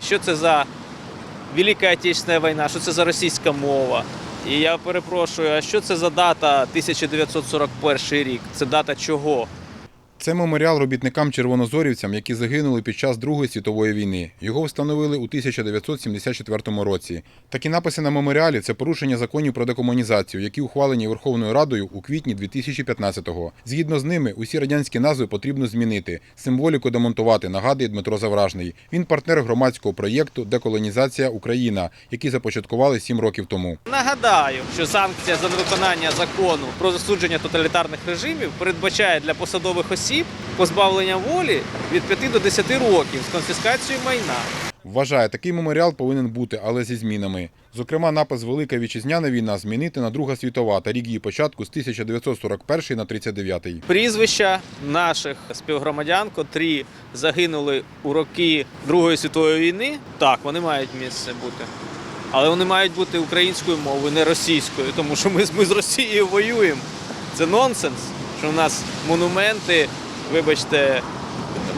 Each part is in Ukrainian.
Що це за Велика Отечественна війна, що це за російська мова? І я перепрошую, а що це за дата 1941 рік? Це дата чого? Це меморіал робітникам-червонозорівцям, які загинули під час Другої світової війни. Його встановили у 1974 році. Такі написи на меморіалі це порушення законів про декомунізацію, які ухвалені Верховною Радою у квітні 2015-го. Згідно з ними, усі радянські назви потрібно змінити, символіку демонтувати, нагадує Дмитро Завражний. Він партнер громадського проєкту Деколонізація Україна, який започаткували сім років тому. Нагадаю, що санкція за невиконання закону про засудження тоталітарних режимів передбачає для посадових осіб позбавлення волі від 5 до 10 років з конфіскацією майна. Вважає, такий меморіал повинен бути, але зі змінами. Зокрема, напис Велика вітчизняна війна змінити на Друга світова та рік її початку з 1941 на 39. Прізвища наших співгромадян, котрі загинули у роки Другої світової війни, так, вони мають місце бути. Але вони мають бути українською мовою, не російською, тому що ми, ми з Росією воюємо. Це нонсенс, що в нас монументи, вибачте,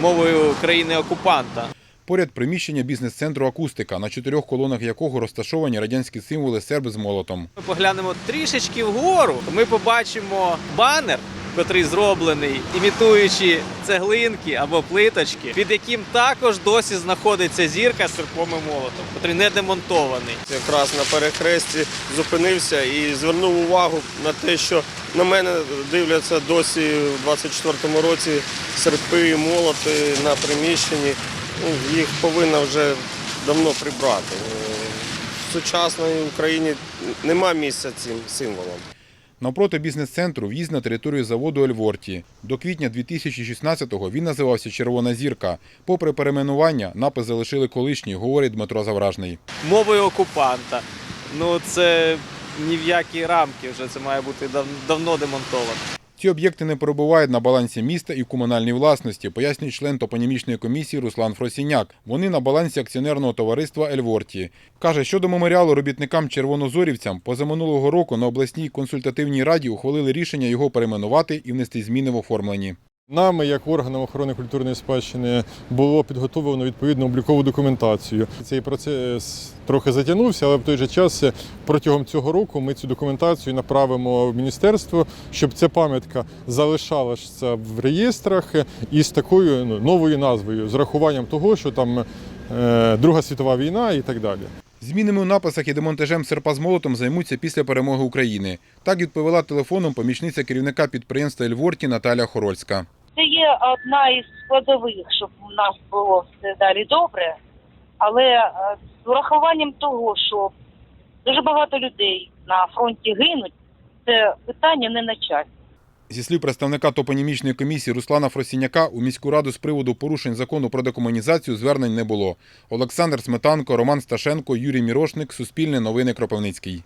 мовою країни-окупанта. Поряд приміщення бізнес-центру Акустика, на чотирьох колонах якого розташовані радянські символи серби з молотом. Ми поглянемо трішечки вгору, ми побачимо банер, котрий зроблений, імітуючи цеглинки або плиточки, під яким також досі знаходиться зірка з серпом і молотом, котрий не демонтований. якраз на перехресті зупинився і звернув увагу на те, що на мене дивляться досі в 24-му році серпи і молоти на приміщенні. Ну, їх повинна вже давно прибрати. В сучасній Україні нема місця цим символам. Навпроти бізнес-центру в'їзд на територію заводу Ельворті. До квітня 2016-го він називався Червона зірка. Попри перейменування, напис залишили колишній, говорить Дмитро Завражний. Мовою окупанта. Ну це ні в які рамки вже це має бути давно демонтовано. Ці об'єкти не перебувають на балансі міста і в комунальній власності, пояснює член топонімічної комісії Руслан Фросіняк. Вони на балансі акціонерного товариства Ельворті. Каже, щодо меморіалу робітникам червонозорівцям, позаминулого року на обласній консультативній раді ухвалили рішення його перейменувати і внести зміни в оформленні. Нами, як органом охорони культурної спадщини, було підготовлено відповідну облікову документацію. Цей процес трохи затягнувся, але в той же час е, протягом цього року ми цю документацію направимо в міністерство, щоб ця пам'ятка залишалася в реєстрах із такою ну, новою назвою, з рахуванням того, що там е, Друга світова війна і так далі. Змінами у написах і демонтажем серпа з молотом займуться після перемоги України. Так відповіла телефоном помічниця керівника підприємства Ельворті Наталя Хорольська. Це є одна із складових, щоб у нас було все далі добре. Але е, з урахуванням того, що дуже багато людей на фронті гинуть, це питання не на часі. Зі слів представника топонімічної комісії Руслана Фросіняка, у міську раду з приводу порушень закону про декомунізацію звернень не було. Олександр Сметанко, Роман Сташенко, Юрій Мірошник, Суспільне новини Кропивницький.